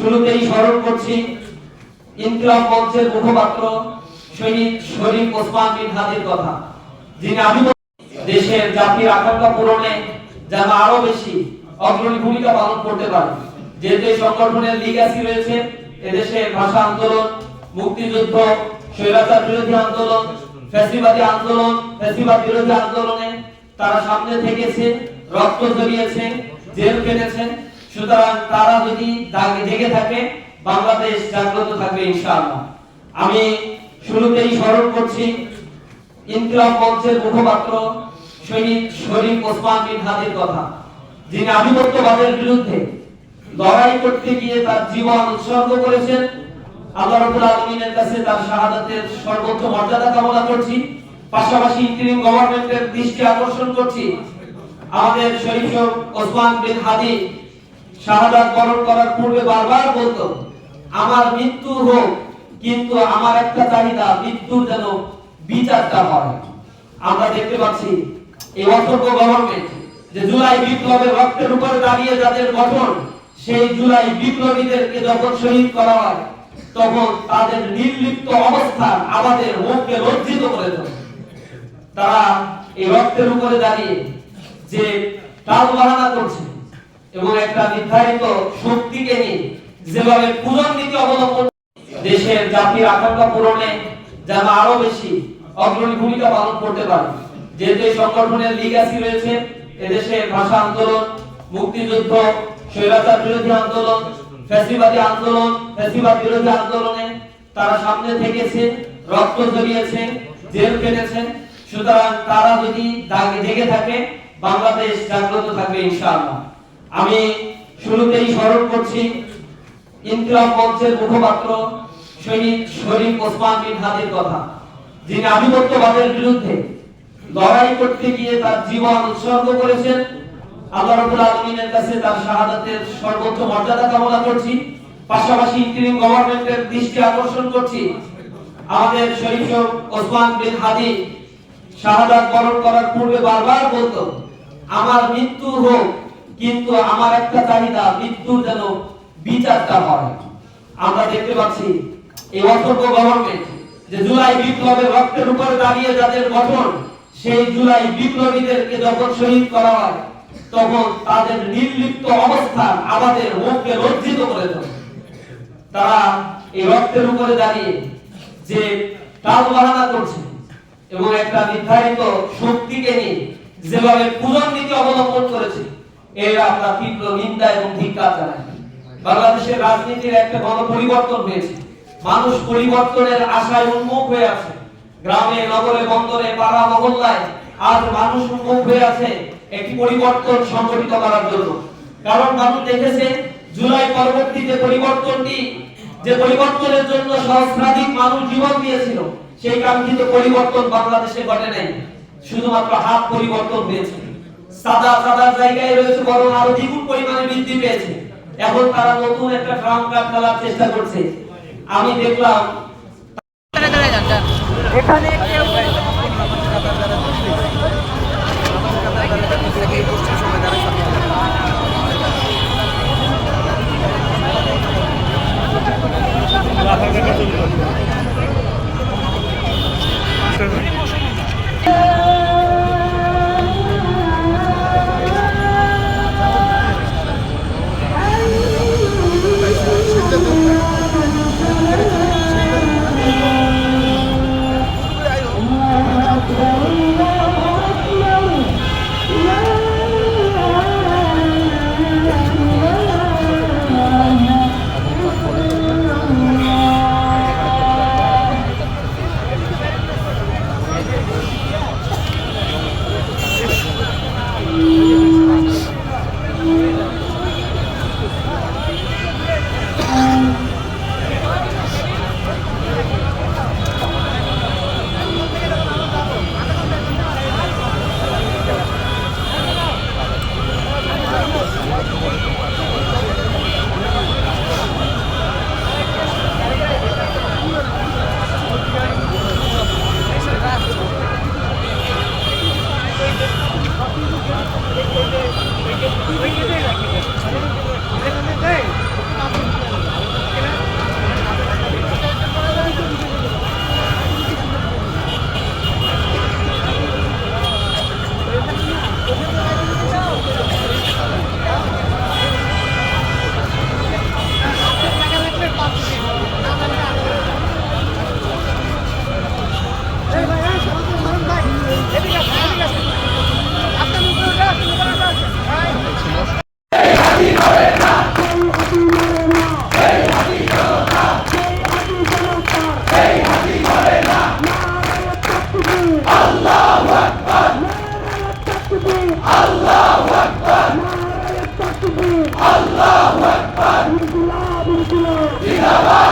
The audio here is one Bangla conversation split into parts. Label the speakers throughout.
Speaker 1: শুরুতেই স্মরণ করছি, ইনকিলাব মঞ্চের মুখপাত্র শহীদ শরীফ ওসমান বিন হাদির কথা, যিনি আবির্ভাব দেশের জাতির আকাঙ্ক্ষা পূরণে যেন আরও বেশি অগ্রণী ভূমিকা পালন করতে পারে। যেহেতু এই সংগঠনের লিগাসি রয়েছে, এদেশের ভাষা আন্দোলন, মুক্তিযুদ্ধ, স্বৈরাচার বিরোধী আন্দোলন, ফ্যাসিবাদী আন্দোলন, ফ্যাসিবাদ বিরোধী আন্দোলনে তারা সামনে থেকেছে, রক্ত ঝরিয়েছে জেল কেটেছে সুতরাং তারা যদি দাগে জেগে থাকে, বাংলাদেশ জাগ্রত থাকবে ইনশাআল্লাহ। আমি শুরুতেই স্মরণ করছি, ইনকিলাব মঞ্চের মুখপাত্র শহীদ শরীফ ওসমান বিন হাদির কথা। যিনি আধিপত্যবাদের বিরুদ্ধে লড়াই করতে গিয়ে তার জীবন উৎসর্গ করেছেন, আল্লাহ রাব্বুল আলামিনের কাছে তার শাহাদাতের সর্বোচ্চ মর্যাদা কামনা করছি। পাশাপাশি ইন্টারিম গভর্নমেন্টের দৃষ্টি আকর্ষণ করছি। আমাদের শরীফ ওসমান বিন হাদি শাহাদাত বরণ করার পূর্বে বারবার বলতো, আমার মৃত্যু হোক, কিন্তু আমার একটা চাহিদা, মৃত্যুর যেন বিচারটা হয়। আমরা দেখতে পাচ্ছি এই অথর্ব গভর্নমেন্ট যে জুলাই বিপ্লবের রক্তের উপরে দাঁড়িয়ে যাদের গঠন, সেই জুলাই বিপ্লবীদেরকে যখন শহীদ করা হয়, তখন তাদের নির্লিপ্ত অবস্থা আমাদের মুখকে লজ্জিত করে তোলে তারা এই রক্তের উপরে দাঁড়িয়ে যে টাল বাহানা করছে এবং একটা নির্ধারিত শক্তিকে নিয়ে যেভাবে পূজন নীতি অবলম্বন দেশের জাতির আকাঙ্ক্ষা পূরণে যেন আরও বেশি অগ্রণী ভূমিকা পালন করতে পারে। যেহেতু এই সংগঠনের লিগাসি রয়েছে এদেশের ভাষা আন্দোলন, মুক্তিযুদ্ধ, স্বৈরাচার বিরোধী আন্দোলন, ফ্যাসিবাদী আন্দোলন, ফ্যাসিবাদ বিরোধী আন্দোলনে তারা সামনে থেকেছে, রক্ত ঝরিয়েছে জেল কেটেছে সুতরাং তারা যদি জেগে থাকে, বাংলাদেশ জাগ্রত থাকবে ইনশাআল্লাহ। আমি শুরুতেই স্মরণ করছি ইনকিলাব মঞ্চের মুখপাত্র শহীদ শরীফ ওসমান বিন হাদির কথা, যিনি আধিপত্যবাদের বিরুদ্ধে লড়াই করতে গিয়ে তার জীবন উৎসর্গ করেছেন। কাছে তার শাহাদাতের সর্বোচ্চ মর্যাদা কামনা করছি। পাশাপাশি ইন্টারিম গভর্নমেন্টের দৃষ্টি আকর্ষণ করছি। আমাদের শরীফ ওসমান বিন হাদি শাহাদাত বরণ করার পূর্বে বারবার বলতো, আমার মৃত্যু হোক কিন্তু আমার একটা চাহিদা মৃত্যুর যেন বিচারটা হয়। আমরা দেখতে পাচ্ছি, এই অথর্ব গভর্নমেন্ট যে জুলাই বিপ্লবের রক্তের উপরে দাঁড়িয়ে যাদের গঠন, সেই জুলাই বিপ্লবীদেরকে যখন শহীদ করা হয়, তখন তাদের নির্লিপ্ত অবস্থা আমাদের মুখকে লজ্জিত করে দেয় তারা এই রক্তের উপরে দাঁড়িয়ে যে টাল বাহানা করছে এবং একটা নির্ধারিত শক্তিকে নিয়ে যেভাবে পূজন নীতি অবলম্বন করেছে এর তীব্র নিন্দা এবং ধিক্কার বাংলাদেশের রাজনীতির একটা গণ পরিবর্তন হয়েছে। মানুষ পরিবর্তনের আশায় উন্মুখ হয়ে আছে। গ্রামে, নগরে, বন্দরে, পাড়া, মহল্লায় আজ মানুষ উন্মুখ হয়ে আছে একটি পরিবর্তন সংগঠিত করার জন্য। কারণ মানুষ দেখেছে, জুলাই পরবর্তী যে পরিবর্তনটি, যে পরিবর্তনের জন্য সহস্রাধিক মানুষ জীবন দিয়েছিল, সেই কাঙ্ক্ষিত পরিবর্তন বাংলাদেশে ঘটে নাই। শুধুমাত্র হাত পরিবর্তন হয়েছে। সাদা সাদা জায়গায় রয়েছে, বরং আরও দ্বিগুণ পরিমাণে বৃদ্ধি পেয়েছে। এখন তারা নতুন একটা ট্রাম কার্ড ফেলার চেষ্টা করছে। আমি দেখলাম
Speaker 2: এখানে কেউ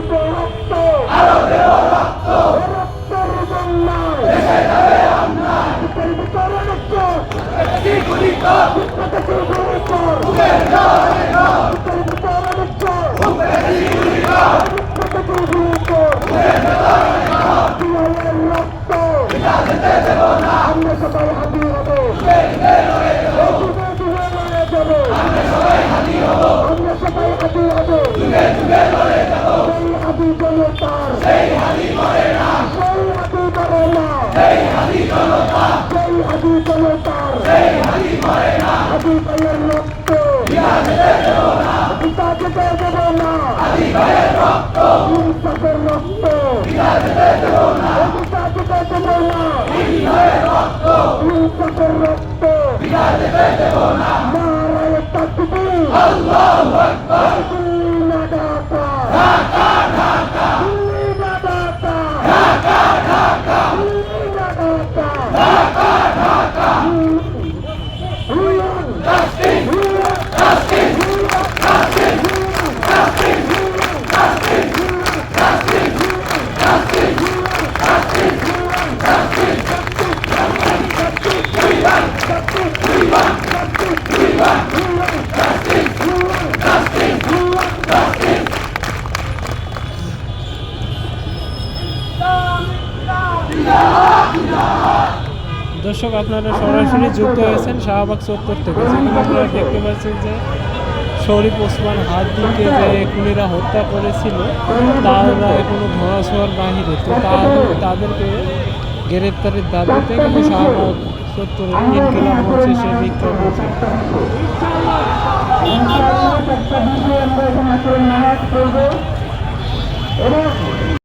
Speaker 2: বুকে রক্ত আরও দেহ রক্ত। রক্তের জন্য দেশে যাবে অন্যায় বুকের ভিতরে রক্ত গুলি কর। বুকে রক্ত দেবো না রক্ত হিংসাকের রক্ত দেবো না দেবো না রক্ত হিংসাকের রক্ত দেবো না নারায় তাকবীর আল্লাহু আকবার
Speaker 3: দর্শক, আপনারা সরাসরি যুক্ত হয়েছেন শাহবাগ চত্বর থেকে। আপনারা দেখতে পাচ্ছেন যে শরীফ ওসমান হাত দিকে যে খুনিরা হত্যা করেছিল, তারা এখনও ধরা ছোঁয়ার বাহিরে। তো তাদেরকে গ্রেপ্তারের দাবিতে কিন্তু শাহবাগ চত্বর হচ্ছে, সে বিক্ষোভ
Speaker 2: হচ্ছে এবং